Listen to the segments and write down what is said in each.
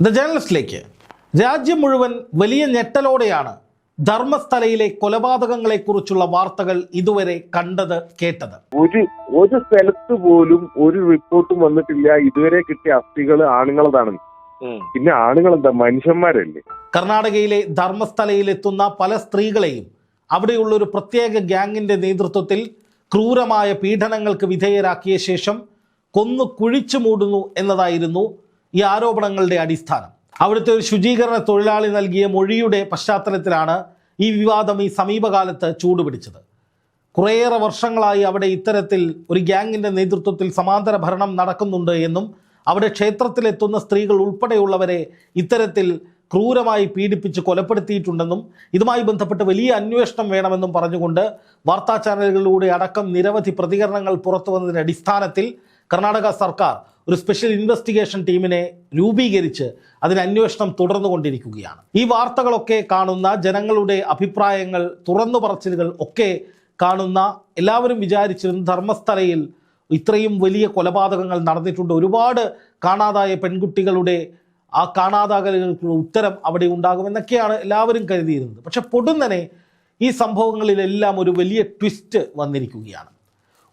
The ജേർണലിസ്റ്റിലേക്ക് രാജ്യം മുഴുവൻ വലിയ ഞെട്ടലോടെയാണ് ധർമ്മസ്ഥലയിലെ കൊലപാതകങ്ങളെ കുറിച്ചുള്ള വാർത്തകൾ ഇതുവരെ കണ്ടത് കേട്ടത്. ഒരു ഒരു സ്ഥലത്ത് പോലും ഒരു റിപ്പോർട്ടും വന്നിട്ടില്ല. ഇതുവരെ കിട്ടിയ അസ്ഥികൾ ആണുങ്ങളതാണ്. പിന്നെ ആണുങ്ങൾ എന്താ മനുഷ്യന്മാരല്ലേ? കർണാടകയിലെ ധർമ്മസ്ഥലയിലെത്തുന്ന പല സ്ത്രീകളെയും അവിടെയുള്ള ഒരു പ്രത്യേക ഗ്യാങ്ങിന്റെ നേതൃത്വത്തിൽ ക്രൂരമായ പീഡനങ്ങൾക്ക് വിധേയരാക്കിയ ശേഷം കൊന്നു കുഴിച്ചു മൂടുന്നു എന്നതായിരുന്നു ഈ ആരോപണങ്ങളുടെ അടിസ്ഥാനം. അവിടുത്തെ ഒരു ശുചീകരണ തൊഴിലാളി നൽകിയ മൊഴിയുടെ പശ്ചാത്തലത്തിലാണ് ഈ വിവാദം ഈ സമീപകാലത്ത് ചൂടുപിടിച്ചത്. കുറേയേറെ വർഷങ്ങളായി അവിടെ ഇത്തരത്തിൽ ഒരു ഗ്യാങ്ങിന്റെ നേതൃത്വത്തിൽ സമാന്തര ഭരണം നടക്കുന്നുണ്ട് എന്നും അവിടെ ക്ഷേത്രത്തിലെത്തുന്ന സ്ത്രീകൾ ഉൾപ്പെടെയുള്ളവരെ ഇത്തരത്തിൽ ക്രൂരമായി പീഡിപ്പിച്ച് കൊലപ്പെടുത്തിയിട്ടുണ്ടെന്നും ഇതുമായി ബന്ധപ്പെട്ട് വലിയ അന്വേഷണം വേണമെന്നും പറഞ്ഞുകൊണ്ട് വാർത്താ ചാനലുകളിലൂടെ അടക്കം നിരവധി പ്രതികരണങ്ങൾ പുറത്തു വന്നതിന്റെ അടിസ്ഥാനത്തിൽ കർണാടക സർക്കാർ ഒരു സ്പെഷ്യൽ ഇൻവെസ്റ്റിഗേഷൻ ടീമിനെ രൂപീകരിച്ച് അതിന് അന്വേഷണം തുടർന്നു കൊണ്ടിരിക്കുകയാണ് ഈ വാർത്തകളൊക്കെ കാണുന്ന ജനങ്ങളുടെ അഭിപ്രായങ്ങൾ തുറന്നു പറച്ചിലുകൾ ഒക്കെ കാണുന്ന എല്ലാവരും വിചാരിച്ചിരുന്ന ധർമ്മസ്ഥലയിൽ ഇത്രയും വലിയ കൊലപാതകങ്ങൾ നടന്നിട്ടുണ്ട്. ഒരുപാട് കാണാതായ പെൺകുട്ടികളുടെ ആ കാണാതാകലുകൾക്കുള്ള ഉത്തരം അവിടെ ഉണ്ടാകുമെന്നൊക്കെയാണ് എല്ലാവരും കരുതിയിരുന്നത്. പക്ഷെ പൊടുന്നനെ ഈ സംഭവങ്ങളിലെല്ലാം ഒരു വലിയ ട്വിസ്റ്റ് വന്നിരിക്കുകയാണ്.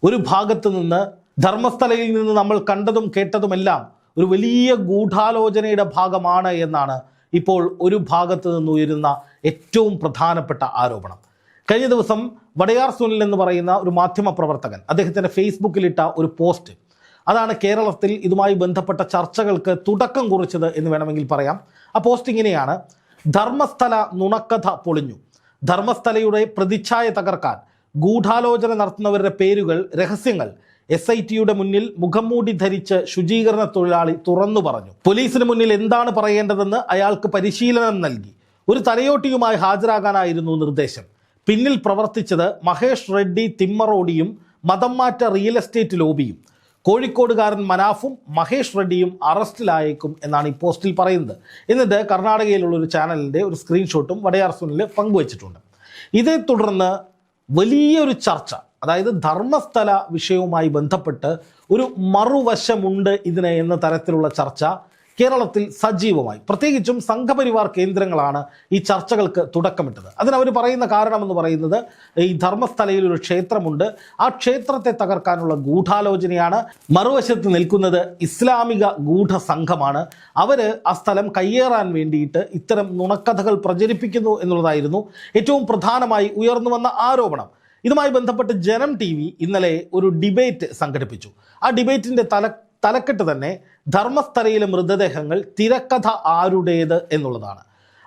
ഒരു ഭാഗത്തു നിന്ന് ധർമ്മസ്ഥലയിൽ നിന്ന് നമ്മൾ കണ്ടതും കേട്ടതുമെല്ലാം ഒരു വലിയ ഗൂഢാലോചനയുടെ ഭാഗമാണ് എന്നാണ് ഇപ്പോൾ ഒരു ഭാഗത്ത് നിന്ന് ഉയരുന്ന ഏറ്റവും പ്രധാനപ്പെട്ട ആരോപണം. കഴിഞ്ഞ ദിവസം വടയാർ സുനിൽ എന്ന് പറയുന്ന ഒരു മാധ്യമപ്രവർത്തകൻ അദ്ദേഹത്തിന്റെ ഫേസ്ബുക്കിലിട്ട ഒരു പോസ്റ്റ്. അതാണ് കേരളത്തിൽ ഇതുമായി ബന്ധപ്പെട്ട ചർച്ചകൾക്ക് തുടക്കം കുറിച്ചത് എന്ന് വേണമെങ്കിൽ പറയാം. ആ പോസ്റ്റ് ഇങ്ങനെയാണ്. ധർമ്മസ്ഥല നുണക്കഥ പൊളിഞ്ഞു. ധർമ്മസ്ഥലയുടെ പ്രതിച്ഛായ തകർക്കാൻ ഗൂഢാലോചന നടത്തുന്നവരുടെ പേരുകൾ രഹസ്യങ്ങൾ എസ് ഐ ടിയുടെ മുന്നിൽ മുഖംമൂടി ധരിച്ച് ശുചീകരണ തൊഴിലാളി തുറന്നു പറഞ്ഞു. പോലീസിന് മുന്നിൽ എന്താണ് പറയേണ്ടതെന്ന് അയാൾക്ക് പരിശീലനം നൽകി. ഒരു തലയോട്ടിയുമായി ഹാജരാകാനായിരുന്നു നിർദ്ദേശം. പിന്നിൽ പ്രവർത്തിച്ചത് മഹേഷ് റെഡ്ഡി തിമ്മറോഡിയും മതം മാറ്റ റിയൽ എസ്റ്റേറ്റ് ലോബിയും. കോഴിക്കോടുകാരൻ മനാഫും മഹേഷ് റെഡ്ഡിയും അറസ്റ്റിലായേക്കും എന്നാണ് ഈ പോസ്റ്റിൽ പറയുന്നത്. എന്നിട്ട് കർണാടകയിലുള്ള ഒരു ചാനലിന്റെ ഒരു സ്ക്രീൻഷോട്ടും വടയാർ സുനിൽ പങ്കുവച്ചിട്ടുണ്ട്. ഇതേ തുടർന്ന് വലിയൊരു ചർച്ച അതായത് ധർമ്മസ്ഥല വിഷയവുമായി ബന്ധപ്പെട്ട് ഒരു മറുവശമുണ്ട് ഇതിന് എന്ന തരത്തിലുള്ള ചർച്ച കേരളത്തിൽ സജീവമായി. പ്രത്യേകിച്ചും സംഘപരിവാർ കേന്ദ്രങ്ങളാണ് ഈ ചർച്ചകൾക്ക് തുടക്കമിട്ടത്. അതിനവർ പറയുന്ന കാരണമെന്ന് പറയുന്നത് ഈ ധർമ്മസ്ഥലയിൽ ഒരു ക്ഷേത്രമുണ്ട്. ആ ക്ഷേത്രത്തെ തകർക്കാനുള്ള ഗൂഢാലോചനയാണ്. മറുവശത്ത് നിൽക്കുന്നത് ഇസ്ലാമിക ഗൂഢ സംഘമാണ് അവർ ആ സ്ഥലം കയ്യേറാൻ വേണ്ടിയിട്ട് ഇത്തരം നുണക്കഥകൾ പ്രചരിപ്പിക്കുന്നു എന്നുള്ളതായിരുന്നു ഏറ്റവും പ്രധാനമായി ഉയർന്നു വന്ന ആരോപണം. ഇതുമായി ബന്ധപ്പെട്ട് ജനം ടി വി ഇന്നലെ ഒരു ഡിബേറ്റ് സംഘടിപ്പിച്ചു. ആ ഡിബേറ്റിന്റെ തല തലക്കെട്ട് തന്നെ ധർമ്മസ്ഥലയിലെ മൃതദേഹങ്ങൾ തിരക്കഥ ആരുടേത് എന്നുള്ളതാണ്.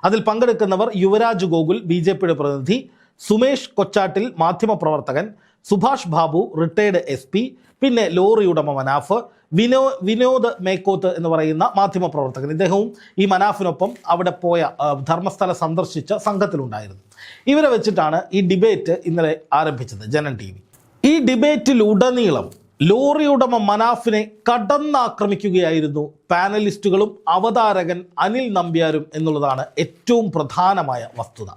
അതിൽ പങ്കെടുക്കുന്നവർ യുവരാജ് ഗോകുൽ ബി ജെ പിയുടെ പ്രതിനിധി സുമേഷ് കൊച്ചാട്ടിൽ മാധ്യമപ്രവർത്തകൻ Subhash Babu retired S P പിന്നെ ലോറി ഉടമ മനാഫ് വിനോ വിനോദ് മേക്കോത്ത് എന്ന് പറയുന്ന മാധ്യമപ്രവർത്തകൻ. ഇദ്ദേഹവും ഈ മനാഫിനൊപ്പം അവിടെ പോയ ധർമ്മസ്ഥലം സന്ദർശിച്ച സംഘത്തിലുണ്ടായിരുന്നു. ഇവരെ വെച്ചിട്ടാണ് ഈ ഡിബേറ്റ് ഇന്നലെ ആരംഭിച്ചത് ജനൻ ടി വി. ഈ ഡിബേറ്റിലുടനീളം ലോറി ഉടമ മനാഫിനെ കടന്നാക്രമിക്കുകയായിരുന്നു പാനലിസ്റ്റുകളും അവതാരകൻ അനിൽ നമ്പ്യാരും എന്നുള്ളതാണ് ഏറ്റവും പ്രധാനമായ വസ്തുത.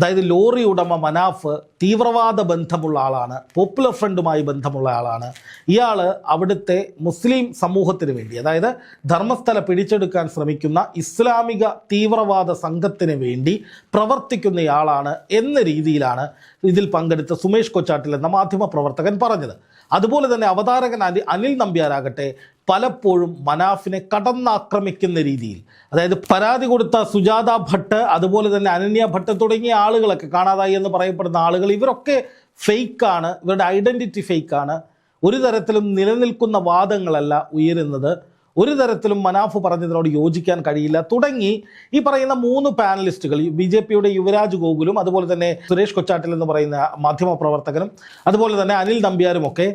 അതായത് ലോറി ഉടമ മനാഫ് തീവ്രവാദ ബന്ധമുള്ള ആളാണ് പോപ്പുലർ ഫ്രണ്ടുമായി ബന്ധമുള്ള ആളാണ്. ഇയാൾ അവിടുത്തെ മുസ്ലിം സമൂഹത്തിന് വേണ്ടി അതായത് ധർമ്മസ്ഥല പിടിച്ചെടുക്കാൻ ശ്രമിക്കുന്ന ഇസ്ലാമിക തീവ്രവാദ സംഘത്തിന് വേണ്ടി പ്രവർത്തിക്കുന്നയാളാണ് എന്ന രീതിയിലാണ് ഇതിൽ പങ്കെടുത്ത സുമേഷ് കൊച്ചാട്ടിൽ എന്ന മാധ്യമ പ്രവർത്തകൻ പറഞ്ഞത്. അതുപോലെ തന്നെ അവതാരകൻ അനി അനിൽ നമ്പ്യാരാകട്ടെ പലപ്പോഴും മനാഫിനെ കടന്നാക്രമിക്കുന്ന രീതിയിൽ. അതായത് പരാതി കൊടുത്ത സുജാത ഭട്ട് അതുപോലെ തന്നെ അനന്യ ഭട്ട് തുടങ്ങിയ ആളുകളൊക്കെ കാണാതായി എന്ന് പറയപ്പെടുന്ന ആളുകൾ ഇവരൊക്കെ ഫേക്കാണ് ഇവരുടെ ഐഡന്റിറ്റി ഫേക്കാണ് ഒരു തരത്തിലും നിലനിൽക്കുന്ന വാദങ്ങളല്ല ഉയരുന്നത്. ഒരു തരത്തിലും മനാഫ് പറഞ്ഞതിനോട് യോജിക്കാൻ കഴിയില്ല. തുടങ്ങി ഈ പറയുന്ന മൂന്ന് പാനലിസ്റ്റുകൾ ബി ജെ പിയുടെ യുവരാജ് ഗോകുലും അതുപോലെ തന്നെ സുരേഷ് കൊച്ചാട്ടിൽ എന്ന് പറയുന്ന മാധ്യമ പ്രവർത്തകനും അതുപോലെ തന്നെ അനിൽ നമ്പ്യാരും ഒക്കെ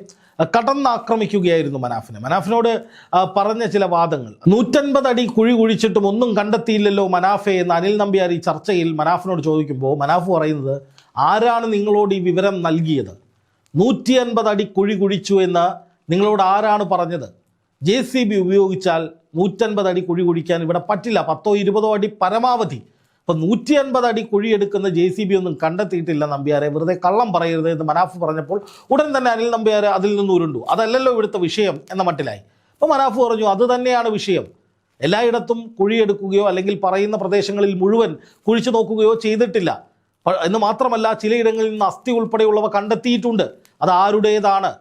കടന്നാക്രമിക്കുകയായിരുന്നു മനാഫിനെ. മനാഫിനോട് പറഞ്ഞ ചില വാദങ്ങൾ. നൂറ്റൻപത് അടി കുഴി കുഴിച്ചിട്ടും ഒന്നും കണ്ടെത്തിയില്ലല്ലോ മനാഫെ എന്ന് അനിൽ നമ്പ്യാർ ഈ ചർച്ചയിൽ മനാഫിനോട് ചോദിക്കുമ്പോൾ മനാഫ് പറയുന്നത് ആരാണ് നിങ്ങളോട് ഈ വിവരം നൽകിയത്? നൂറ്റി അൻപത് അടി കുഴി കുഴിച്ചു എന്ന് നിങ്ങളോട് ആരാണ് പറഞ്ഞത്? ജെ സി ബി ഉപയോഗിച്ചാൽ നൂറ്റൻപത് അടി കുഴി കുഴിക്കാൻ ഇവിടെ പറ്റില്ല. പത്തോ ഇരുപതോ അടി പരമാവധി. അപ്പം നൂറ്റി അൻപത് അടി കുഴിയെടുക്കുന്ന ജെ സി ബി ഒന്നും കണ്ടെത്തിയിട്ടില്ല നമ്പ്യാരെ. വെറുതെ കള്ളം പറയരുത് എന്ന് മനാഫ് പറഞ്ഞപ്പോൾ ഉടൻ തന്നെ അനിൽ നമ്പ്യാർ അതിൽ നിന്ന് ഉരുണ്ടു. അതല്ലല്ലോ ഇവിടുത്തെ വിഷയം എന്ന മട്ടിലായി. അപ്പോൾ മനാഫ് പറഞ്ഞു അത് തന്നെയാണ് വിഷയം. എല്ലായിടത്തും കുഴിയെടുക്കുകയോ അല്ലെങ്കിൽ പറയുന്ന പ്രദേശങ്ങളിൽ മുഴുവൻ കുഴിച്ചു നോക്കുകയോ ചെയ്തിട്ടില്ല. എന്ന് മാത്രമല്ല ചിലയിടങ്ങളിൽ നിന്ന് അസ്ഥി ഉൾപ്പെടെയുള്ളവ കണ്ടെത്തിയിട്ടുണ്ട്. അത് ആരുടേതാണ്?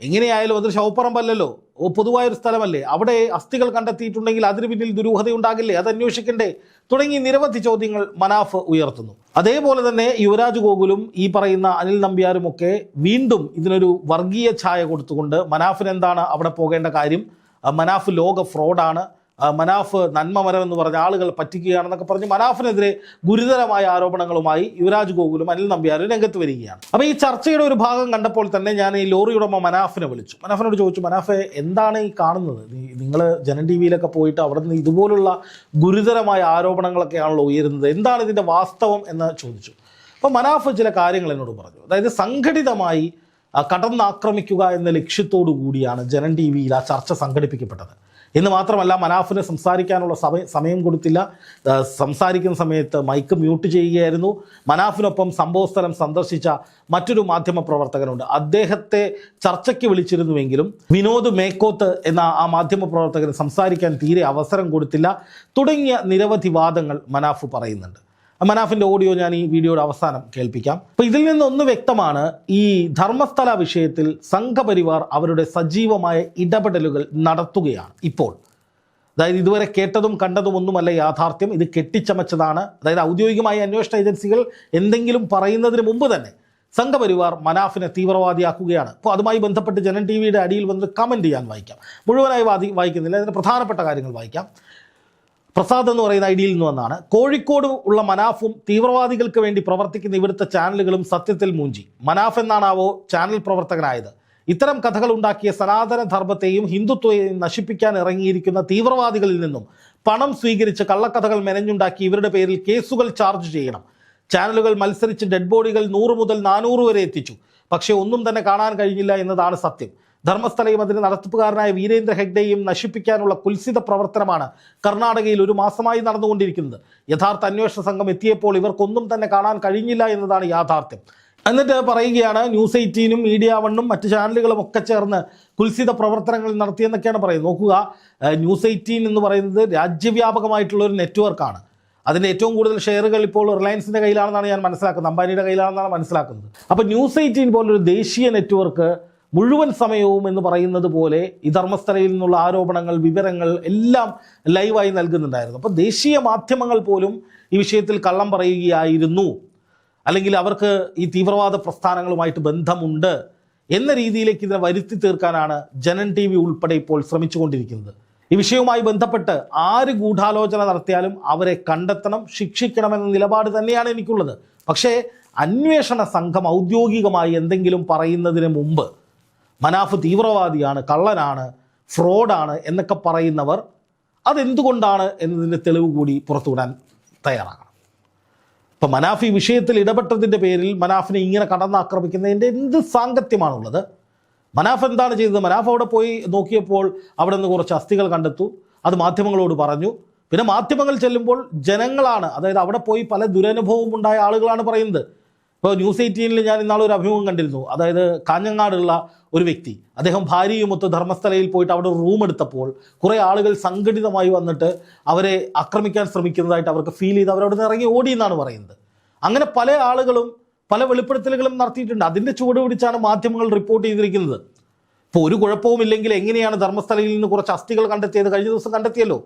എങ്ങനെയായാലും അതൊരു ശവപ്പറമ്പല്ലല്ലോ. ഓ പൊതുവായൊരു സ്ഥലമല്ലേ? അവിടെ അസ്ഥികൾ കണ്ടെത്തിയിട്ടുണ്ടെങ്കിൽ അതിന് പിന്നിൽ ദുരൂഹത ഉണ്ടാകില്ലേ അത് അന്വേഷിക്കണ്ടേ തുടങ്ങി നിരവധി ചോദ്യങ്ങൾ മനാഫ് ഉയർത്തുന്നു. അതേപോലെ തന്നെ യുവരാജ് ഗോകുലും ഈ പറയുന്ന അനിൽ നമ്പ്യാരും ഒക്കെ വീണ്ടും ഇതിനൊരു വർഗീയ ഛായ കൊടുത്തുകൊണ്ട് മനാഫിന് എന്താണ് അവിടെ പോകേണ്ട കാര്യം? മനാഫ് ലോക ഫ്രോഡാണ്. മനാഫ് നന്മമരം എന്ന് പറഞ്ഞ ആളുകൾ പറ്റിക്കുകയാണെന്നൊക്കെ പറഞ്ഞ് മനാഫിനെതിരെ ഗുരുതരമായ ആരോപണങ്ങളുമായി യുവരാജ് ഗോകുലും അനിൽ നമ്പ്യാരും രംഗത്ത് വരികയാണ്. അപ്പോൾ ഈ ചർച്ചയുടെ ഒരു ഭാഗം കണ്ടപ്പോൾ തന്നെ ഞാൻ ഈ ലോറി ഉടമ മനാഫിനെ വിളിച്ചു. മനാഫിനോട് ചോദിച്ചു മനാഫെ എന്താണ് ഈ കാണുന്നത്? നിങ്ങൾ ജനൻ ടി വിയിലൊക്കെ പോയിട്ട് അവിടെ നിന്ന് ഇതുപോലുള്ള ഗുരുതരമായ ആരോപണങ്ങളൊക്കെയാണല്ലോ ഉയരുന്നത്. എന്താണ് ഇതിന്റെ വാസ്തവം? എന്ന് ചോദിച്ചു. അപ്പോൾ മനാഫ് ചില കാര്യങ്ങൾ എന്നോട് പറഞ്ഞു. അതായത് സംഘടിതമായി കടന്നാക്രമിക്കുക എന്ന ലക്ഷ്യത്തോടു കൂടിയാണ് ജനൻ ടി വിയിൽ ആ ചർച്ച സംഘടിപ്പിക്കപ്പെട്ടത്. എന്ന് മാത്രമല്ല മനാഫിന് സംസാരിക്കാനുള്ള സമയം കൊടുത്തില്ല. സംസാരിക്കുന്ന സമയത്ത് മൈക്ക് മ്യൂട്ട് ചെയ്യുകയായിരുന്നു. മനാഫിനൊപ്പം സംഭവസ്ഥലം സന്ദർശിച്ച മറ്റൊരു മാധ്യമ പ്രവർത്തകനുണ്ട്. അദ്ദേഹത്തെ ചർച്ചയ്ക്ക് വിളിച്ചിരുന്നുവെങ്കിലും വിനോദ് മേക്കോത്ത് എന്ന ആ മാധ്യമ പ്രവർത്തകന് സംസാരിക്കാൻ തീരെ അവസരം കൊടുത്തില്ല. തുടങ്ങിയ നിരവധി വാദങ്ങൾ മനാഫ് പറയുന്നുണ്ട്. മനാഫിന്റെ ഓഡിയോ ഞാൻ ഈ വീഡിയോയുടെ അവസാനം കേൾപ്പിക്കാം. അപ്പോൾ ഇതിൽ നിന്നൊന്ന് വ്യക്തമാണ് ഈ ധർമ്മസ്ഥല വിഷയത്തിൽ സംഘപരിവാർ അവരുടെ സജീവമായ ഇടപെടലുകൾ നടത്തുകയാണ്. ഇപ്പോൾ അതായത് ഇതുവരെ കേട്ടതും കണ്ടതും ഒന്നുമല്ല യാഥാർത്ഥ്യം ഇത് കെട്ടിച്ചമച്ചതാണ്. അതായത് ഔദ്യോഗികമായ അന്വേഷണ ഏജൻസികൾ എന്തെങ്കിലും പറയുന്നതിന് മുമ്പ് തന്നെ സംഘപരിവാർ മനാഫിനെ തീവ്രവാദിയാക്കുകയാണ്. അപ്പോൾ അതുമായി ബന്ധപ്പെട്ട് ജനൻ ടി വിയുടെ അടിയിൽ വന്ന് കമന്റ് ചെയ്യാൻ വായിക്കാം. മുഴുവനായി വാദി വായിക്കുന്നില്ല. അതിന് പ്രധാനപ്പെട്ട കാര്യങ്ങൾ വായിക്കാം. പ്രസാദ് എന്ന് പറയുന്ന ഐഡിയിൽ നിന്ന് വന്നാണ്. കോഴിക്കോട് ഉള്ള മനാഫും തീവ്രവാദികൾക്ക് വേണ്ടി പ്രവർത്തിക്കുന്ന ഇവിടുത്തെ ചാനലുകളും സത്യത്തിൽ മൂഞ്ചി. മനാഫ് എന്നാണാവോ ചാനൽ പ്രവർത്തകനായത്. ഇത്തരം കഥകൾ ഉണ്ടാക്കിയ സനാതന ധർമ്മത്തെയും ഹിന്ദുത്വയെയും നശിപ്പിക്കാൻ ഇറങ്ങിയിരിക്കുന്ന തീവ്രവാദികളിൽ നിന്നും പണം സ്വീകരിച്ച് കള്ളക്കഥകൾ മെനഞ്ഞുണ്ടാക്കി ഇവരുടെ പേരിൽ കേസുകൾ ചാർജ് ചെയ്യണം. ചാനലുകൾ മത്സരിച്ച് ഡെഡ് ബോഡികൾ നൂറ് മുതൽ നാനൂറ് വരെ എത്തിച്ചു. പക്ഷേ ഒന്നും തന്നെ കാണാൻ കഴിഞ്ഞില്ല എന്നതാണ് സത്യം. ധർമ്മസ്ഥലയും അതിന് നടത്തിപ്പുകാരനായ വീരേന്ദ്ര ഹെഗ്ഡെയും നശിപ്പിക്കാനുള്ള കുൽസിത പ്രവർത്തനമാണ് കർണാടകയിൽ ഒരു മാസമായി നടന്നുകൊണ്ടിരിക്കുന്നത്. യഥാർത്ഥ അന്വേഷണ സംഘം എത്തിയപ്പോൾ ഇവർക്കൊന്നും തന്നെ കാണാൻ കഴിഞ്ഞില്ല എന്നതാണ് യാഥാർത്ഥ്യം. എന്നിട്ട് പറയുകയാണ് ന്യൂസ് എയ്റ്റീനും മീഡിയ വണ്ണും മറ്റ് ചാനലുകളും ഒക്കെ ചേർന്ന് കുൽസിത പ്രവർത്തനങ്ങൾ നടത്തിയെന്നൊക്കെയാണ് പറയുന്നത്. നോക്കുക ന്യൂസ് എയ്റ്റീൻ എന്ന് പറയുന്നത് രാജ്യവ്യാപകമായിട്ടുള്ള ഒരു നെറ്റ്വർക്കാണ്. അതിന്റെ ഏറ്റവും കൂടുതൽ ഷെയറുകൾ ഇപ്പോൾ റിലയൻസിന്റെ കയ്യിലാണെന്നാണ് ഞാൻ മനസ്സിലാക്കുന്നത് അംബാനിയുടെ കയ്യിലാണെന്നാണ് മനസ്സിലാക്കുന്നത്. അപ്പോൾ ന്യൂസ് എയ്റ്റീൻ പോലൊരു ദേശീയ നെറ്റ്വർക്ക് മുഴുവൻ സമയവും എന്ന് പറയുന്നത് പോലെ ഈ ധർമ്മസ്ഥലയിൽ നിന്നുള്ള ആരോപണങ്ങൾ വിവരങ്ങൾ എല്ലാം ലൈവായി നൽകുന്നുണ്ടായിരുന്നു. അപ്പോൾ ദേശീയ മാധ്യമങ്ങൾ പോലും ഈ വിഷയത്തിൽ കള്ളം പറയുകയായിരുന്നു. അല്ലെങ്കിൽ അവർക്ക് ഈ തീവ്രവാദ പ്രസ്ഥാനങ്ങളുമായിട്ട് ബന്ധമുണ്ട് എന്ന രീതിയിലേക്ക് ഇതിനെ വരുത്തി തീർക്കാനാണ് ജനൻ ടി വി ഉൾപ്പെടെ ഇപ്പോൾ ശ്രമിച്ചുകൊണ്ടിരിക്കുന്നത്. ഈ വിഷയവുമായി ബന്ധപ്പെട്ട് ആര് ഗൂഢാലോചന നടത്തിയാലും അവരെ കണ്ടെത്തണം ശിക്ഷിക്കണമെന്ന നിലപാട് തന്നെയാണ് എനിക്കുള്ളത്. പക്ഷേ അന്വേഷണ സംഘം ഔദ്യോഗികമായി എന്തെങ്കിലും പറയുന്നതിന് മുമ്പ് മനാഫ് തീവ്രവാദിയാണ് കള്ളനാണ് ഫ്രോഡാണ് എന്നൊക്കെ പറയുന്നവർ അതെന്തുകൊണ്ടാണ് എന്നതിന്റെ തെളിവ് കൂടി പുറത്തുവിടാൻ തയ്യാറാകണം. ഇപ്പം മനാഫ് ഈ വിഷയത്തിൽ ഇടപെട്ടതിന്റെ പേരിൽ മനാഫിനെ ഇങ്ങനെ കടന്നാക്രമിക്കുന്നതിന്റെ എന്ത് സാങ്കത്യമാണുള്ളത്? മനാഫ് എന്താണ് ചെയ്തത്? മനാഫ് അവിടെ പോയി നോക്കിയപ്പോൾ അവിടെ നിന്ന് കുറച്ച് അസ്ഥികൾ കണ്ടെത്തു. അത് മാധ്യമങ്ങളോട് പറഞ്ഞു. പിന്നെ മാധ്യമങ്ങൾ ചെല്ലുമ്പോൾ ജനങ്ങളാണ് അതായത് അവിടെ പോയി പല ദുരനുഭവവും ഉണ്ടായ ആളുകളാണ് പറയുന്നത്. ഇപ്പോൾ ന്യൂസ് എയ്റ്റീനിൽ ഞാൻ ഇന്നാളെ ഒരു അഭിമുഖം കണ്ടിരുന്നു. അതായത് കാഞ്ഞങ്ങാടുള്ള ഒരു വ്യക്തി. അദ്ദേഹം ഭാര്യയുമൊത്ത് ധർമ്മസ്ഥലയിൽ പോയിട്ട് അവിടെ റൂം എടുത്തപ്പോൾ കുറേ ആളുകൾ സംഘടിതമായി വന്നിട്ട് അവരെ ആക്രമിക്കാൻ ശ്രമിക്കുന്നതായിട്ട് അവർക്ക് ഫീൽ ചെയ്ത് അവരവിടെ നിന്ന് ഇറങ്ങി ഓടി എന്നാണ് പറയുന്നത്. അങ്ങനെ പല ആളുകളും പല വെളിപ്പെടുത്തലുകളും നടത്തിയിട്ടുണ്ട്. അതിന്റെ ചുവട് പിടിച്ചാണ് മാധ്യമങ്ങൾ റിപ്പോർട്ട് ചെയ്തിരിക്കുന്നത്. ഇപ്പോൾ ഒരു കുഴപ്പവുമില്ലെങ്കിൽ എങ്ങനെയാണ് ധർമ്മസ്ഥലയിൽ നിന്ന് കുറച്ച് അസ്ഥികൾ കണ്ടെത്തിയത്? കഴിഞ്ഞ ദിവസം കണ്ടെത്തിയല്ലോ.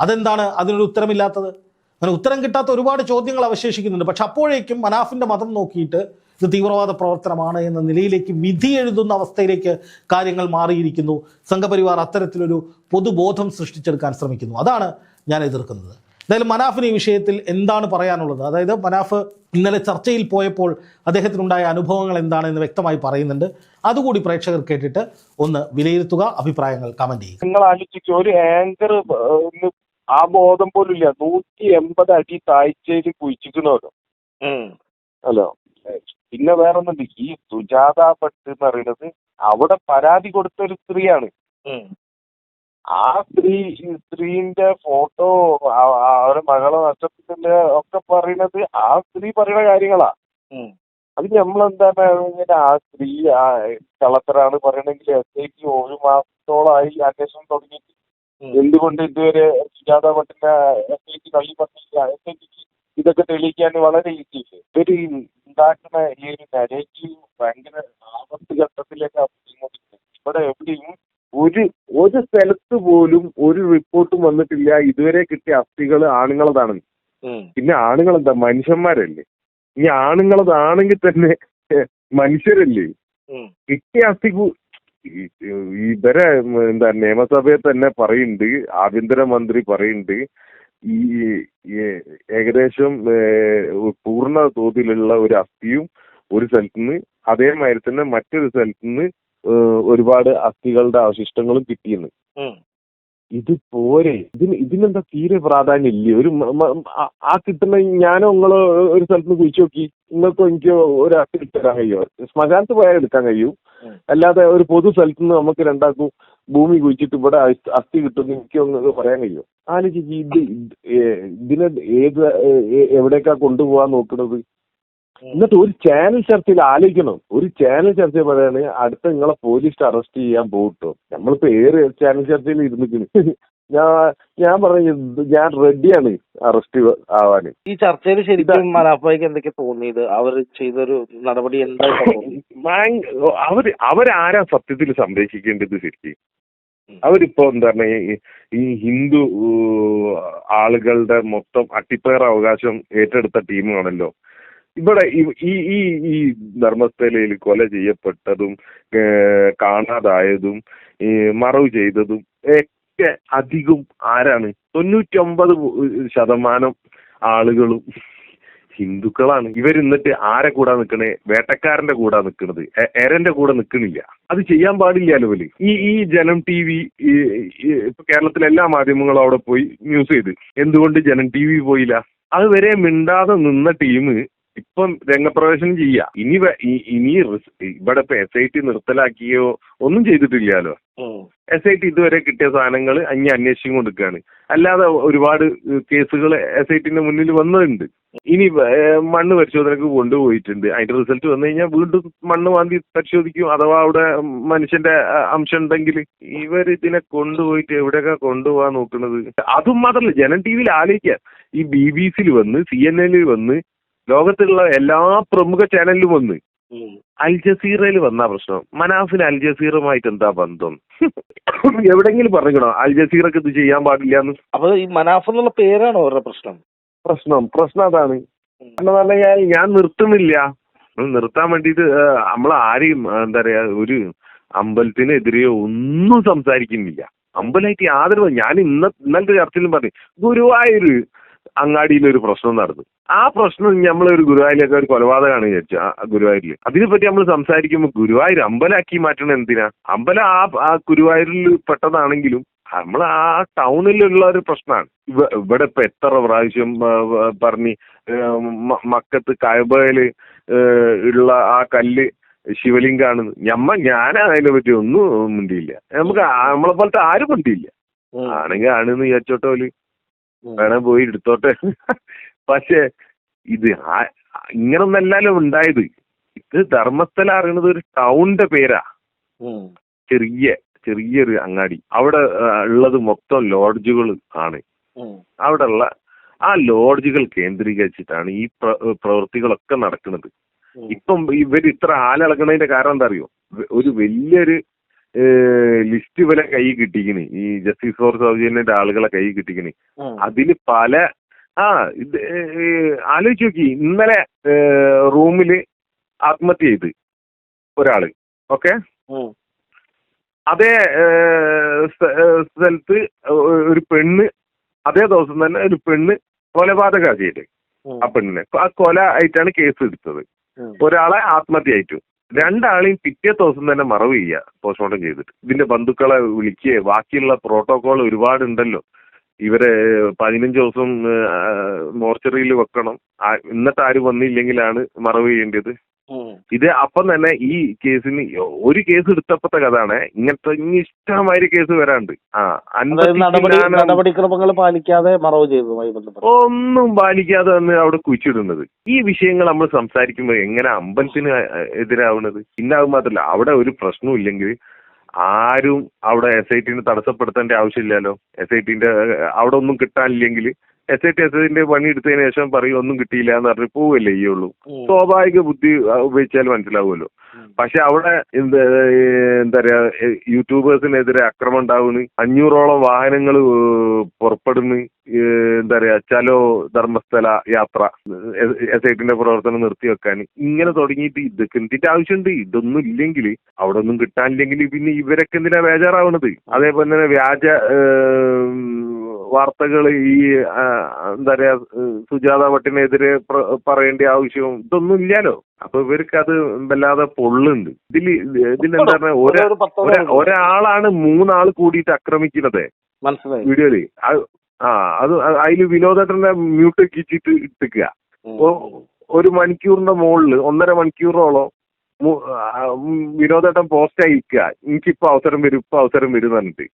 അതെന്താണ്? അതിനൊരു ഉത്തരമില്ലാത്തത്? അങ്ങനെ ഉത്തരം കിട്ടാത്ത ഒരുപാട് ചോദ്യങ്ങൾ അവശേഷിക്കുന്നുണ്ട്. പക്ഷെ അപ്പോഴേക്കും മനാഫിന്റെ മതം നോക്കിയിട്ട് ഇത് തീവ്രവാദ പ്രവർത്തനമാണ് എന്ന നിലയിലേക്ക് വിധി എഴുതുന്ന അവസ്ഥയിലേക്ക് കാര്യങ്ങൾ മാറിയിരിക്കുന്നു. സംഘപരിവാർ അത്തരത്തിലൊരു പൊതുബോധം സൃഷ്ടിച്ചെടുക്കാൻ ശ്രമിക്കുന്നു. അതാണ് ഞാൻ എതിർക്കുന്നത്. എന്തായാലും മനാഫിന് ഈ വിഷയത്തിൽ എന്താണ് പറയാനുള്ളത്? അതായത് മനാഫ് ഇന്നലെ ചർച്ചയിൽ പോയപ്പോൾ അദ്ദേഹത്തിനുണ്ടായ അനുഭവങ്ങൾ എന്താണെന്ന് വ്യക്തമായി പറയുന്നുണ്ട്. അതുകൂടി പ്രേക്ഷകർ കേട്ടിട്ട് ഒന്ന് വിലയിരുത്തുക അഭിപ്രായങ്ങൾ കമന്റ് ചെയ്യുക. നിങ്ങൾ ആലോചിക്കുക ഒരു ആങ്കർ ആ ബോധം പോലും ഇല്ല നൂറ്റി എൺപത് അടി താഴ്ചയിൽ കുഴിച്ചിക്കണമല്ലോ ഹലോ. പിന്നെ വേറെ ഒന്നുണ്ട് ഈ സുജാത ഭട്ട് എന്ന് പറയുന്നത് അവിടെ പരാതി കൊടുത്ത ഒരു സ്ത്രീയാണ്. ആ സ്ത്രീ സ്ത്രീന്റെ ഫോട്ടോ അവരെ മകളെ നഷ്ടത്തിന്റെ ഒക്കെ പറയുന്നത് ആ സ്ത്രീ പറയുന്ന കാര്യങ്ങളാ. അത് നമ്മളെന്താണ് ഇങ്ങനെ ആ സ്ത്രീ ആ കള്ളത്തരാണ് പറയണെങ്കിൽ എസ് ഐ ടി ഒരു മാസത്തോളമായി അന്വേഷണം തുടങ്ങിയിട്ട് എന്തുകൊണ്ട് ഇതുവരെ സുജാത ഭട്ടിന്റെ എസ് ഐ ടി തള്ളി പറഞ്ഞില്ല എസ് ഐ ടിക്ക് ഇതൊക്കെ തെളിയിക്കാൻ വളരെ ഈസി ഇല്ലേ ഇവർ ഈ ഉണ്ടാക്കുന്ന ഈ ഒരു നെഗറ്റീവ് ഭയങ്കര ആപത്ത് ഘട്ടത്തിലേക്ക് എത്തിക്കൊണ്ടിരിക്കുന്നത് ഇവിടെ എവിടെയും ഒരു ഒരു സ്ഥലത്ത് പോലും ഒരു റിപ്പോർട്ടും വന്നിട്ടില്ല. ഇതുവരെ കിട്ടിയ അസ്ഥികൾ ആണുങ്ങളതാണ് പിന്നെ ആണുങ്ങൾ എന്താ മനുഷ്യന്മാരല്ലേ? ഇനി ആണുങ്ങളതാണെങ്കിൽ തന്നെ മനുഷ്യരല്ലേ? കിട്ടിയ അസ്ഥി ഇവരെ എന്താ നിയമസഭയിൽ തന്നെ പറയുന്നുണ്ട് ആഭ്യന്തരമന്ത്രി പറയുന്നുണ്ട്. ഈ ഏകദേശം പൂർണ തോതിലുള്ള ഒരു അസ്ഥിയും ഒരു സ്ഥലത്ത് നിന്ന് അതേമാതിരി തന്നെ മറ്റൊരു സ്ഥലത്ത് നിന്ന് ഒരുപാട് അസ്ഥികളുടെ അവശിഷ്ടങ്ങളും കിട്ടിയെന്ന് ഇത് പോരെ. ഇതിന് ഇതിനെന്താ തീരെ പ്രാധാന്യം ഇല്ലേ ഒരു ആ- കിട്ടുന്ന ഞാനോ നിങ്ങളോ ഒരു സ്ഥലത്ത് നിന്ന് കുഴിച്ചു നോക്കി നിങ്ങൾക്കോ എനിക്കോ ഒരു എടുക്കാൻ കഴിയുമോ ശ്മശാനത്ത് പോയാൽ എടുക്കാൻ കഴിയും. അല്ലാതെ ഒരു പൊതു സ്ഥലത്ത് നിന്ന് നമുക്ക് രണ്ടാക്കും ഭൂമി കുഴിച്ചിട്ട് ഇവിടെ അസ്ഥി- കിട്ടും എനിക്ക് നിങ്ങൾക്ക് പറയാൻ കഴിയുമോ ആലോചിച്ച് ഇത് ഇത് ഇതിനെ ഏത് എവിടേക്കാ കൊണ്ടുപോകാൻ നോക്കുന്നത് എന്നിട്ട് ഒരു ചാനൽ ചർച്ചയിൽ ആലോചിക്കണം. ഒരു ചാനൽ ചർച്ച പറയാണ് അടുത്ത നിങ്ങളെ പോലീസ് അറസ്റ്റ് ചെയ്യാൻ പോകട്ടോ നമ്മളിപ്പോ ഏറെ ചാനൽ ചർച്ചയിൽ ഇരുന്നിട്ട് ഞാൻ ഞാൻ പറഞ്ഞു ഞാൻ റെഡിയാണ് അറസ്റ്റ് ആവാൻ ഈ ചർച്ചയിൽ ശരിക്കും മലാഫായിക്ക് എന്തൊക്കെ തോന്നിയത്? അവർ ചെയ്തൊരു നടപടി എന്താ അവർ അവരാരാ സത്യത്തിൽ സംരക്ഷിക്കേണ്ടത് ശരിക്കും? അവരിപ്പോ എന്താ പറഞ്ഞ ഈ ഹിന്ദു ആളുകളുടെ മൊത്തം അട്ടിപ്പേർ അവകാശം ഏറ്റെടുത്ത ടീമാണല്ലോ. ഇവിടെ ഈ- ഈ ഈ ധർമ്മസ്ഥലയിൽ കൊല ചെയ്യപ്പെട്ടതും കാണാതായതും ഈ മറവ് ചെയ്തതും ഒക്കെ അധികം ആരാണ്? തൊണ്ണൂറ്റൊമ്പത് ശതമാനം ആളുകളും ഹിന്ദുക്കളാണ്. ഇവരിന്നിട്ട് ആരെ കൂടെ നിൽക്കണേ വേട്ടക്കാരന്റെ കൂടെ നിൽക്കുന്നത് എരന്റെ കൂടെ നിൽക്കുന്നില്ല അത് ചെയ്യാൻ പാടില്ലല്ലോ ഇവർ. ഈ ഈ ജനം ടി വി ഇപ്പൊ കേരളത്തിലെ എല്ലാ മാധ്യമങ്ങളും അവിടെ പോയി ന്യൂസ് ചെയ്ത്. എന്തുകൊണ്ട് ജനം ടി വി പോയില്ല? അത് വരെ മിണ്ടാതെ നിന്ന ടീം ഇപ്പം രംഗപ്രവേശനം ചെയ്യാ. ഇനി ഇനി ഇവിടെ ഇപ്പൊ എസ് ഐ ടി നിർത്തലാക്കിയോ ഒന്നും ചെയ്തിട്ടില്ലല്ലോ. എസ് ഐ ടി ഇതുവരെ കിട്ടിയ സാധനങ്ങൾ അഞ്ഞ് അന്വേഷിച്ചും കൊടുക്കുകയാണ് അല്ലാതെ ഒരുപാട് കേസുകൾ എസ് ഐ ടിന്റെ മുന്നിൽ വന്നിട്ടുണ്ട്. ഇനി മണ്ണ് പരിശോധനക്ക് കൊണ്ടുപോയിട്ടുണ്ട്. അതിന്റെ റിസൾട്ട് വന്നു കഴിഞ്ഞാൽ വീണ്ടും മണ്ണ് വാന്തി പരിശോധിക്കും. അഥവാ അവിടെ മനുഷ്യന്റെ അംശം ഉണ്ടെങ്കിൽ ഇവർ ഇതിനെ കൊണ്ടുപോയിട്ട് എവിടെയൊക്കെ കൊണ്ടുപോകാൻ നോക്കുന്നത്? അതും മാത്രമല്ല ജനം ടി വിയിൽ ആലോചിക്കുക ഈ ബി ബി സിയിൽ വന്ന് സി എൻ എന്നിൽ വന്ന് ലോകത്തുള്ള എല്ലാ പ്രമുഖ ചാനലിലും വന്ന് അൽ ജസീറയിൽ വന്ന പ്രശ്നം. മനാഫിന് അൽ ജസീറുമായിട്ട് എന്താ ബന്ധം? എവിടെങ്കിലും പറഞ്ഞോ അൽ ജസീറക്ക് ഇത് ചെയ്യാൻ പാടില്ല എന്ന് അപ്പൊ ഈ മനാഫ് എന്നുള്ള പേരാണോ അവരുടെ പ്രശ്നം? പ്രശ്നം. പ്രശ്നം അതാണ്. കാരണം എന്ന് പറഞ്ഞാൽ ഞാൻ നിർത്തുന്നില്ല. നിർത്താൻ വേണ്ടിയിട്ട് നമ്മൾ ആരെയും എന്താ പറയാ ഒരു അമ്പലത്തിനെതിരെയോ ഒന്നും സംസാരിക്കുന്നില്ല. അമ്പലമായിട്ട് യാതൊരു ഞാൻ ഇന്ന ഇന്നലത്തെ ചർച്ചയിലും പറഞ്ഞു ഗുരുവായൂര് അങ്ങാടിയിൽ ഒരു പ്രശ്നം നടന്നു. ആ പ്രശ്നം നമ്മൾ ഒരു ഗുരുവായൂരിലൊക്കെ ഒരു കൊലപാതകമാണ് വിചാരിച്ചു. ആ ഗുരുവായൂരിൽ അതിനെപ്പറ്റി നമ്മൾ സംസാരിക്കുമ്പോൾ ഗുരുവായൂർ അമ്പലാക്കി മാറ്റണം എന്തിനാ? അമ്പലം ആ ആ ഗുരുവായൂരിൽ പെട്ടതാണെങ്കിലും നമ്മൾ ആ ടൗണിലുള്ള ഒരു പ്രശ്നമാണ് ഇവിടെ ഇപ്പൊ എത്ര പ്രാവശ്യം പറഞ്ഞ് മക്കത്ത് കയബയിൽ ഉള്ള ആ കല്ല് ശിവലിംഗാണ്. ഞമ്മ ഞാൻ അതിനെ പറ്റി ഒന്നും മിണ്ടിയില്ല. നമുക്ക് നമ്മളെ പോലത്തെ ആരും മിണ്ടിയില്ല. ആണെങ്കിൽ ആണെന്ന് വിചാരിച്ചോട്ടെ ഓൽ. വേണേ പോയി എടുത്തോട്ടെ. പക്ഷെ ഇത് ഇങ്ങനൊന്നല്ലല്ലോ ഉണ്ടായത്. ഇത് ധർമ്മസ്ഥല അറിയണത് ഒരു ടൗണിന്റെ പേരാ. ചെറിയ ചെറിയൊരു അങ്ങാടി. അവിടെ ഉള്ളത് മൊത്തം ലോഡ്ജുകൾ ആണ്. അവിടെ ഉള്ള ആ ലോഡ്ജുകൾ കേന്ദ്രീകരിച്ചിട്ടാണ് ഈ പ്രവൃത്തികളൊക്കെ നടക്കുന്നത്. ഇപ്പം ഇവർ ഇത്ര ആലിളകണതിന്റെ കാരണം എന്താ അറിയോ? ഒരു വലിയൊരു ലിസ്റ്റ് ഇവരെ കൈ കിട്ടിക്കണ്. ഈ ജസ്റ്റിസ് ഫോർ സൗജന്യന്റെ ആളുകളെ കൈ കിട്ടിക്കണ്. അതിൽ പല ആ ഇത് ആലോചിച്ച് നോക്കി. ഇന്നലെ റൂമിൽ ആത്മഹത്യ ചെയ്ത് ഒരാൾ. ഓക്കെ? അതേ സ്ഥലത്ത് ഒരു പെണ്ണ് അതേ ദിവസം തന്നെ ഒരു പെണ്ണ് കൊലപാതക ചെയ്ത്. ആ. പെണ്ണിനെ. ആ കൊല ആയിട്ടാണ് കേസ് എടുത്തത്. ഒരാളെ ആത്മഹത്യ ആയിട്ടു. രണ്ടാളെയും പിറ്റേ ദിവസം തന്നെ മറവ് ചെയ്യുക പോസ്റ്റ്മോർട്ടം ചെയ്തിട്ട്. ഇതിന്റെ ബന്ധുക്കളെ വിളിക്കുക ബാക്കിയുള്ള പ്രോട്ടോകോൾ ഒരുപാടുണ്ടല്ലോ. ഇവരെ പതിനഞ്ച് ദിവസം മോർച്ചറിയിൽ വെക്കണം. എന്നിട്ട് ആരും വന്നില്ലെങ്കിലാണ് മറവ് ചെയ്യേണ്ടത്? ഇത് അപ്പം തന്നെ ഈ കേസിന് ഒരു കേസ് എടുത്തപ്പോഴത്തെ കഥാണ് ഇങ്ങനത്തെ ഇനി ഇഷ്ടമാതിരി കേസ് വരാണ്ട്. ആ നടപടി നടപടിക്രമങ്ങൾ പാലിക്കാതെ മറവ് ചെയ്തതുമായി ഒന്നും പാലിക്കാതെ തന്നെ അവിടെ കുഴിച്ചിടുന്നത്. ഈ വിഷയങ്ങൾ നമ്മൾ സംസാരിക്കുമ്പോൾ എങ്ങനെ അമ്പലത്തിന് എതിരാവുന്നത്? പിന്നെ മാത്രല്ല മാത്രമല്ല അവിടെ ഒരു പ്രശ്നവും ഇല്ലെങ്കിൽ ആരും അവിടെ എസ് ഐ ടിനെ തടസ്സപ്പെടുത്തേണ്ട ആവശ്യമില്ലല്ലോ. എസ് ഐ ടിന്റെ അവിടെ ഒന്നും കിട്ടാനില്ലെങ്കിൽ എസ് ഐ ടി എസ് ഐന്റെ പണി എടുത്തതിന് ശേഷം പറയും ഒന്നും കിട്ടിയില്ല എന്ന് പറഞ്ഞ് പോവല്ലേ ചെയ്യുള്ളൂ സ്വാഭാവിക ബുദ്ധി ഉപയോഗിച്ചാൽ മനസ്സിലാവുമല്ലോ. പക്ഷെ അവിടെ എന്ത് എന്താ പറയാ യൂട്യൂബേഴ്സിനെതിരെ അക്രമം ഉണ്ടാവുന്നു. അഞ്ഞൂറോളം വാഹനങ്ങൾ പുറപ്പെടുന്നു. എന്താ പറയാ ചലോ ധർമ്മസ്ഥല യാത്ര എസ് ഐ ടിന്റെ പ്രവർത്തനം നിർത്തിവെക്കാൻ ഇങ്ങനെ തുടങ്ങിയിട്ട് ഇതൊക്കെ എന്തിന്റെ ആവശ്യമുണ്ട്? ഇതൊന്നും ഇല്ലെങ്കിൽ അവിടെ ഒന്നും കിട്ടാനില്ലെങ്കിൽ പിന്നെ ഇവരൊക്കെ എന്തിനാ ബേജാറാവണത്? അതേപോലെ തന്നെ വ്യാജ വാർത്തകൾ ഈ എന്താ പറയാ സുജാത ഭട്ടിനെതിരെ പറയേണ്ട ആവശ്യവും ഇതൊന്നും ഇല്ലാലോ അപ്പൊ ഇവർക്ക് അത് വല്ലാതെ പൊള്ളുണ്ട് ഇതിൽ ഇതിലെന്താ പറഞ്ഞ ഒരാ ഒരു ഒരാളാണ് മൂന്നാൾ കൂടിയിട്ട് ആക്രമിക്കുന്നത് വീഡിയോയിൽ. ആ അത് അതിൽ വിനോദേട്ടന്റെ മ്യൂട്ട് കിച്ചിട്ട് ഇട്ടിക്കുക അപ്പോ ഒരു മണിക്കൂറിന്റെ മുകളിൽ ഒന്നര മണിക്കൂറോളം വിനോദേട്ടൻ പോസ്റ്റ് അയക്കുക എനിക്കിപ്പോ അവസരം വരും ഇപ്പൊ അവസരം വരും എന്നിട്ട് പറഞ്ഞിട്ട്.